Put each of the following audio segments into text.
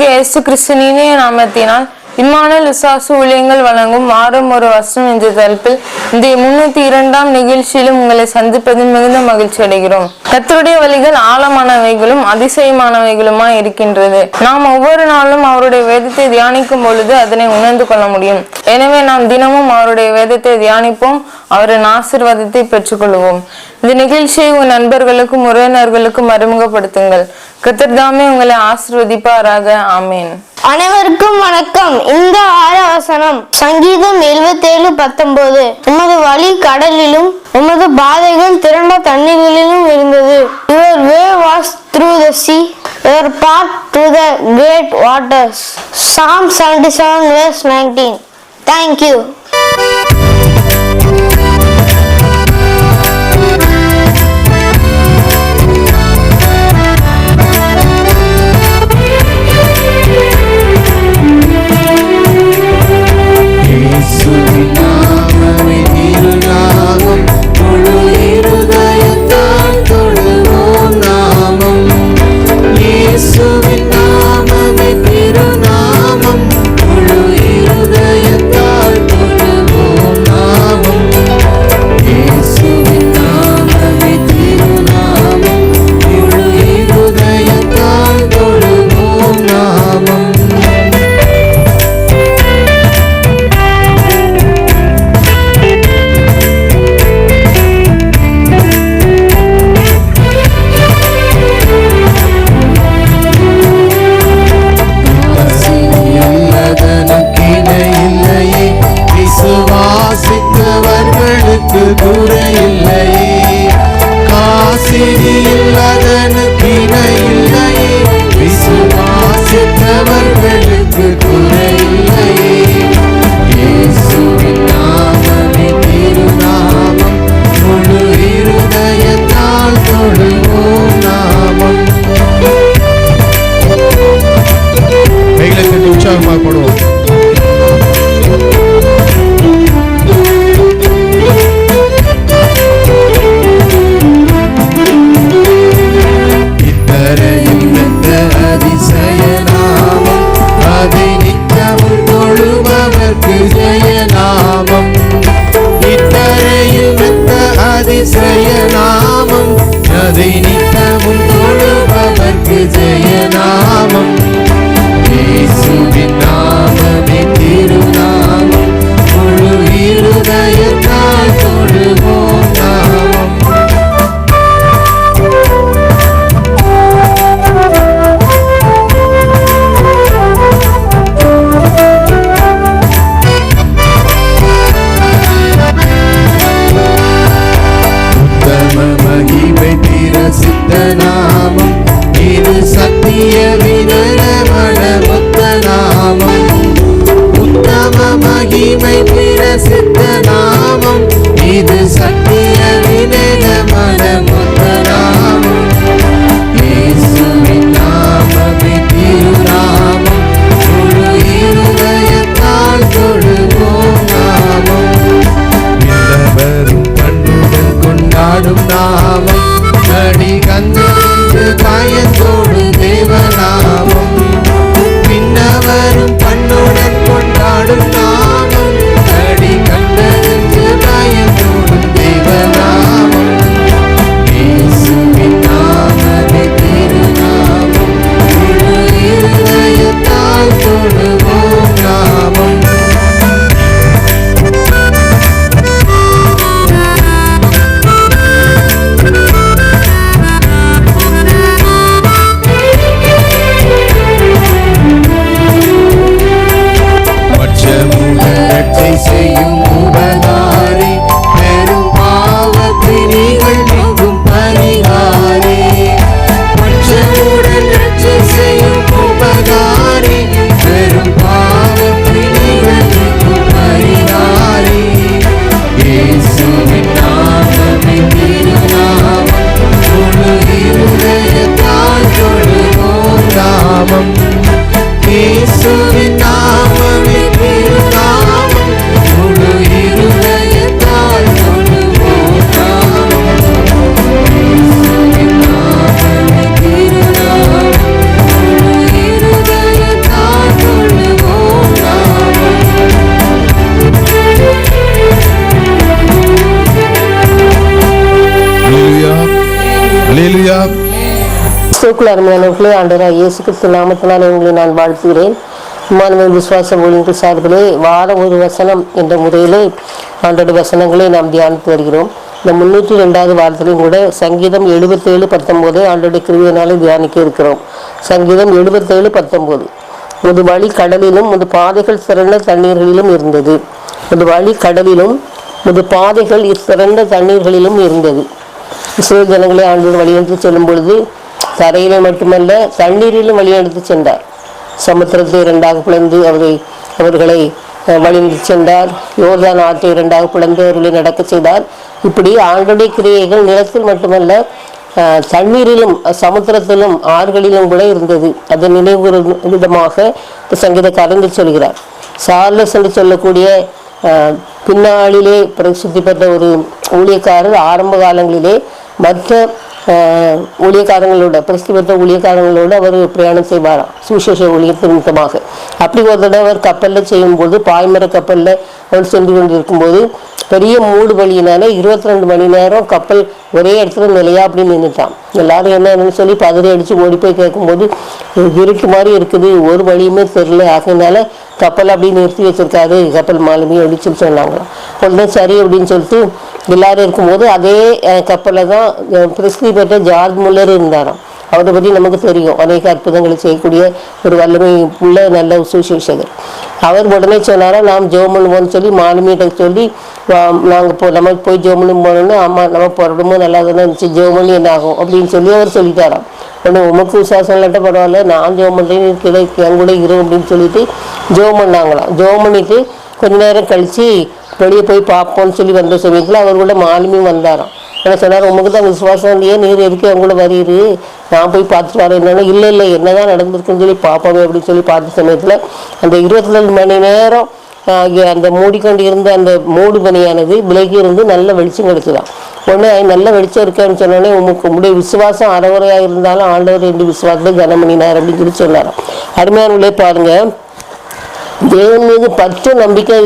ரட்சகருமாக இயேசு கிறிஸ்தனினே நாமத்தினால் இம்மானுவேல் விசுவாச ஊழியங்கள் வழங்கும் வாரம் ஒரு வருஷம் என்ற தலைப்பில் இந்த முன்னூத்தி இரண்டாம் நிகழ்ச்சியிலும் உங்களை சந்திப்பதில் மிகுந்த மகிழ்ச்சி அடைகிறோம். கத்தருடைய வழிகள் ஆழமானவைகளும் அதிசயமானவைகளுமா இருக்கின்றது. நாம் ஒவ்வொரு நாளும் அவருடைய வேதத்தை தியானிக்கும் பொழுது அதனை உணர்ந்து கொள்ள முடியும். எனவே நாம் தினமும் அவருடைய வேதத்தை தியானிப்போம். அவரின் ஆசீர்வாதத்தை பெற்றுக்கொள்வோம் இந்த நிகழ்ச்சியை உன் நண்பர்களுக்கும் உறவினர்களுக்கும் அறிமுகப்படுத்துங்கள். கத்திர்தாமே உங்களை ஆசிர்வதிப்பாராக. ஆமேன். அனைவருக்கும் வணக்கம். இந்த ஆராவசனம் சங்கீதம் 77 பத்தொன்பது. உமது வழி கடலிலும் உமது பாதைகள் திரண்ட தண்ணீர்களிலும் இருந்தது. Your way was through the sea your path to the great waters psalm seventy seven verse nineteen thank you கிறிஸ்துக்குள் அருமையானவர்களே ஆண்டராக இயேசு கிறிஸ்து நாமத்தினாலே உங்களை நான் வாழ்த்துகிறேன். இம்மானுவேல் விசுவாச ஊழியர்கள் சார்பிலே வாரம் ஒரு வசனம் என்ற முறையிலே ஆண்டோட வசனங்களை நாம் தியானித்து வருகிறோம். இந்த முன்னூற்றி ரெண்டாவது வாரத்திலையும் கூட சங்கீதம் எழுபத்தேழு பத்தொம்போது ஆண்டோட கிருவியினாலே தியானிக்க இருக்கிறோம். சங்கீதம் எழுபத்தேழு பத்தொம்போது. முது வழி கடலிலும் முது பாதைகள் சிறந்த தண்ணீர்களிலும் இருந்தது. முது வழி கடலிலும் முது பாதைகள் சிறந்த தண்ணீர்களிலும் இருந்தது. இஸ்ரேல் ஜனங்களை ஆண்டோடு வழியெடுத்து செல்லும் பொழுது தரையிலே மட்டுமல்ல தண்ணீரிலும் வழியெடுத்து சென்றார். சமுத்திரத்தை இரண்டாக பிளந்து அவரை அவர்களை வழிந்து சென்றார். யோர்தான் ஆற்றை இரண்டாக பிளந்து அவர்களை நடக்க செய்தார். இப்படி ஆண்டுடைய கிரியைகள் நிலத்தில் மட்டுமல்ல தண்ணீரிலும் சமுத்திரத்திலும் ஆறுகளிலும் கூட இருந்தது. அது நினைவு விதமாக சங்கீத சங்கீதக்காரன் சொல்கிறார். சார்லஸ் என்று சொல்லக்கூடிய பின்னாளிலே பிரசித்தி பெற்ற ஒரு ஊழியக்காரர் ஆரம்ப காலங்களிலே மற்ற ஊழியக்காரங்களோட பிரசித்தி பெற்ற ஊழியக்காரங்களோடு அவர் பிரயாணம் செய்வாராம். சுவிசேஷ ஊழியத்தின் நிமித்தமாக அப்படி ஒரு தடவை அவர் கப்பலில் செய்யும்போது பாய்மர கப்பலில் அவர் சென்று கொண்டிருக்கும்போது பெரிய மூடு வழியினால இருபத்தி ரெண்டு மணி நேரம் கப்பல் ஒரே இடத்துல நிலையா அப்படி நின்றுட்டான். எல்லாரும் என்னன்னு சொல்லி பதறி அடித்து ஓடி போய் கேட்கும்போது இருட்டு மாதிரி இருக்குது. ஒரு வழியுமே தெரில ஆகையினால கப்பல் அப்படியே நிறுத்தி வச்சிருக்காரு. கப்பல் மாலுமி அப்படின்னு சொல்லி சொன்னாங்களாம் உடனே சரி அப்படின்னு சொல்லிட்டு எல்லாரும் இருக்கும்போது அதே கப்பலில் தான் அஹ், பிரசித்தி பெற்ற ஜார்ஜ் முல்லர் இருந்தாராம். அவரை பற்றி நமக்கு தெரியும். அநேக அற்புதங்களை செய்யக்கூடிய ஒரு வல்லமை உள்ள நல்ல சுவிசேஷகர் அவர் உடனே சொன்னாரா நாம் ஜெபம் பண்ணுவோம்னு சொல்லி மாலுமியிட்ட சொல்லி நாங்கள் போ நம்ம போய் ஜெபம் பண்ணி போனோம்னு ஆமாம் நம்ம புறப்படும்போது நல்லா தானே இருந்துச்சு ஜெபம் பண்ணி என்ன ஆகும் அப்படின்னு சொல்லி அவர் சொல்லிட்டாராம். ஒன்று உமக்கு விசுவாசம் இல்லாட்ட பரவாயில்ல நான் ஜெபம் பண்ணுறேன் கிடை என் கூட இரு அப்படின்னு சொல்லிட்டு ஜெபம் பண்ணாங்களாம் ஜெபம் பண்ணிட்டு கொஞ்ச நேரம் கழிச்சு வெளியே போய் பார்ப்போம்னு சொல்லி வந்த சமயத்தில் அவர் கூட மாலுமியும் வந்தாராம். என்ன சொன்னார் உங்களுக்கு தான் விசுவாசம் இல்லையே நீர் எதுக்கு அவங்கள வரீரு நான் போய் பார்த்துட்டு வரேன். என்னன்னா இல்லை இல்லை என்னதான் நடந்திருக்குன்னு சொல்லி பார்ப்போமே அப்படின்னு சொல்லி பார்த்த சமயத்தில் அந்த இருபத்தி ரெண்டு மணி நேரம் ஆகிய அந்த மூடிக்கொண்டு இருந்த அந்த மூடு பனியானது விலகி இருந்து நல்ல வெளிச்சம் கிடைச்சதாம். உடனே நல்ல வெளிச்சம் இருக்கேன்னு சொன்னோடனே உங்களுக்கு உங்களுடைய விசுவாசம் அறகுறையாக இருந்தாலும் ஆண்டவர் ரெண்டு விசுவாசத்தை கனம் பண்ணினார் அப்படின்னு சொல்லி சொன்னாராம். அருமையானவர்களே பாருங்கள் தேவன் மீது பற்று நம்பிக்கை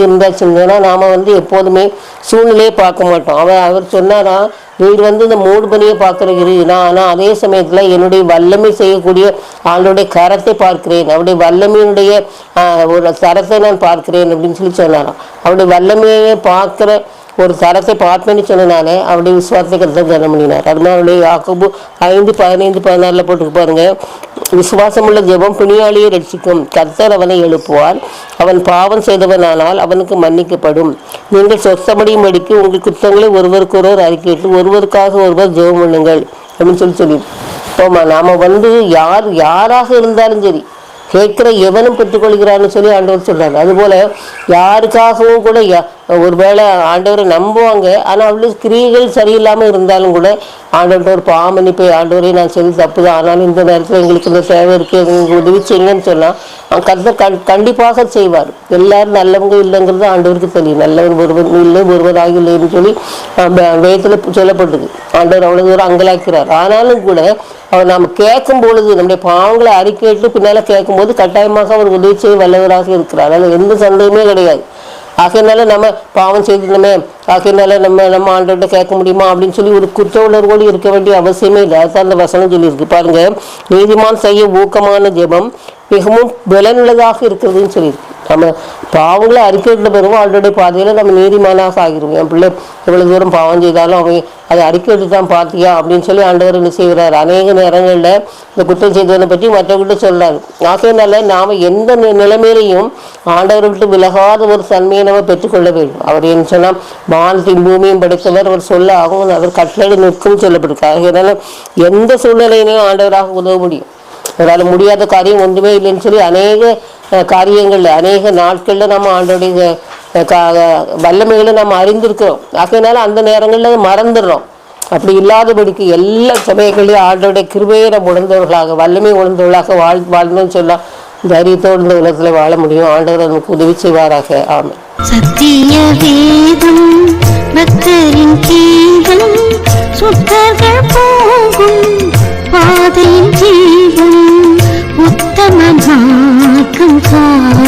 சிந்தனை நாம் வந்து எப்போதுமே சூழ்நிலையை பார்க்க மாட்டோம். அவர் அவர் சொன்னாராம் நீர் வந்து இந்த மூடு பணியை பார்க்குறீரு நான் ஆனால் அதே சமயத்தில் என்னுடைய வல்லமை செய்யக்கூடிய ஆளுடைய கரத்தை பார்க்கிறேன். அவருடைய வல்லமையினுடைய ஒரு தரத்தை நான் பார்க்கிறேன் அப்படின்னு சொல்லி சொன்னாராம். அவருடைய வல்லமையை பார்க்குற ஒரு தரத்தை பார்ப்பேன்னு சொன்னனாலே அவருடைய விசுவாசத்தை கருத்தை கனம் பண்ணினார். அதனால அவருடைய யாக்கோபு ஐந்து பதினைந்து பதினாறில் போட்டுக்கு பாருங்க. விசுவாசமுள்ள ஜெபம் பிணியாளியை ரட்சிக்கும். கர்த்தர் அவனை எழுப்புவார். அவன் பாவம் செய்தவனானால் அவனுக்கு மன்னிக்கப்படும். நீங்கள் சொத்தமடியும் அடிக்கு உங்கள் குற்றங்களை ஒருவருக்கொருவர் அறிக்கையிட்டு ஒருவருக்காக ஒருவர் ஜெபம் பண்ணுங்கள். அப்படின்னு சொல்லி சொல்லி இப்போ நாம் வந்து யார் யாராக இருந்தாலும் சரி கேட்குற எவனும் பெற்றுக்கொள்கிறான்னு சொல்லி ஆண்டவர் சொல்றாரு. அதுபோல் யாருக்காகவும் கூட யா- ஒருவேளை ஆண்டவரை நம்புவாங்க. ஆனால் அவளுக்கு கிரியைகள் சரியில்லாமல் இருந்தாலும் கூட ஆண்டவர்கிட்ட ஒரு பாமன்னிப்பை ஆண்டவரே நான் செய்து தப்பு தான் ஆனாலும் இந்த நேரத்தில் எங்களுக்கு இந்த தேவை இருக்குது எங்களுக்கு உதவி செய்யுங்கன்னு சொன்னால் கருத்தை கண் கண்டிப்பாக செய்வார். எல்லாரும் நல்லவங்க இல்லைங்கிறது ஆண்டவருக்கு தெரியும். நல்லவர் ஒருவர் இல்லை ஒருவராக இல்லைன்னு சொல்லி வேதத்தில் சொல்லப்படுது. ஆண்டவர் அவ்வளோ தூரம் அங்கலாக்கிறார். ஆனாலும் கூட அவர் நாம் கேட்கும் பொழுது நம்முடைய பாவங்களை அறிக்கையிட்டு பின்னால் கேட்கும்போது கட்டாயமாக அவர் உதவி செய்ய வல்லவராக இருக்கிறார். அதில் எந்த சந்தேகமே கிடையாது. ஆகையினால நம்ம பாவம் செய்திருந்தோமே ஆகையினால நம்ம நம்ம ஆண்டோட கேட்க முடியுமா அப்படின்னு சொல்லி ஒரு குற்ற உணர்வோடு இருக்க வேண்டிய அவசியமே இல்லை. அதுதான் அந்த வசனம் சொல்லியிருக்கு. பாருங்க நீதிமான் செய்ய ஊக்கமான ஜெபம் மிகவும் பலனுள்ளதாக இருக்கிறதுன்னு சொல்லியிருக்கு. நம்ம பாவங்களை அறிக்கையிட்ட பெறுவோம் ஆல்ரெடி பாதையில் நம்ம நீதிமானாக ஆகிருவோம். என் பிள்ளை எவ்வளோ தூரம் பாவம் செய்தாலும் அவங்க அதை அறிக்கையிட்டு தான் பார்த்தியா? அப்படின்னு சொல்லி ஆண்டவர் என்ன செய்கிறார்? அநேக நேரங்களில் இந்த குற்றம் செய்தவனை பற்றி மற்றவர்கிட்ட சொல்கிறார் ஆகையினால நாம் எந்த நிலைமையிலையும் ஆண்டவரை விட்டு விலகாத ஒரு தன்மையை நம்ம பெற்றுக்கொள்ள வேண்டும். அவர் என்ன சொன்னால் வானத்தின் பூமியும் படைத்தவர். அவர் சொல்ல ஆகும். அவர் கட்டளை நிற்கும் சொல்லப்பட்டிருக்கார் ஆகையினால எந்த சூழ்நிலையிலையும் ஆண்டவராக உதவ முடியும். அவரால் முடியாத காரியம் ஒன்றுமே இல்லைன்னு சொல்லி அநேக காரியங்களில் அநேக நாட்களில் நம்ம ஆண்டோடைய வல்லமைகளை நம்ம அறிந்திருக்கிறோம். ஆகையினால அந்த நேரங்களில் மறந்துடுறோம். அப்படி இல்லாதபடிக்கு எல்லா சமயங்களையும் ஆண்டோடைய கிருபையை நம்ம உணர்ந்தவர்களாக வல்லமை உணர்ந்தவர்களாக வாழ் வாழணும்னு சொல்லலாம் தைரியத்தோடு இந்த உலகத்தில் வாழ முடியும். ஆண்டவர் நமக்கு உதவி செய்வாராக. ஆமாம் சத்திய வேதம் பக்தரின் கீதம் சுத்தர்கள் போகும் பாதையின் ஜீவன் உத்தம 감痛.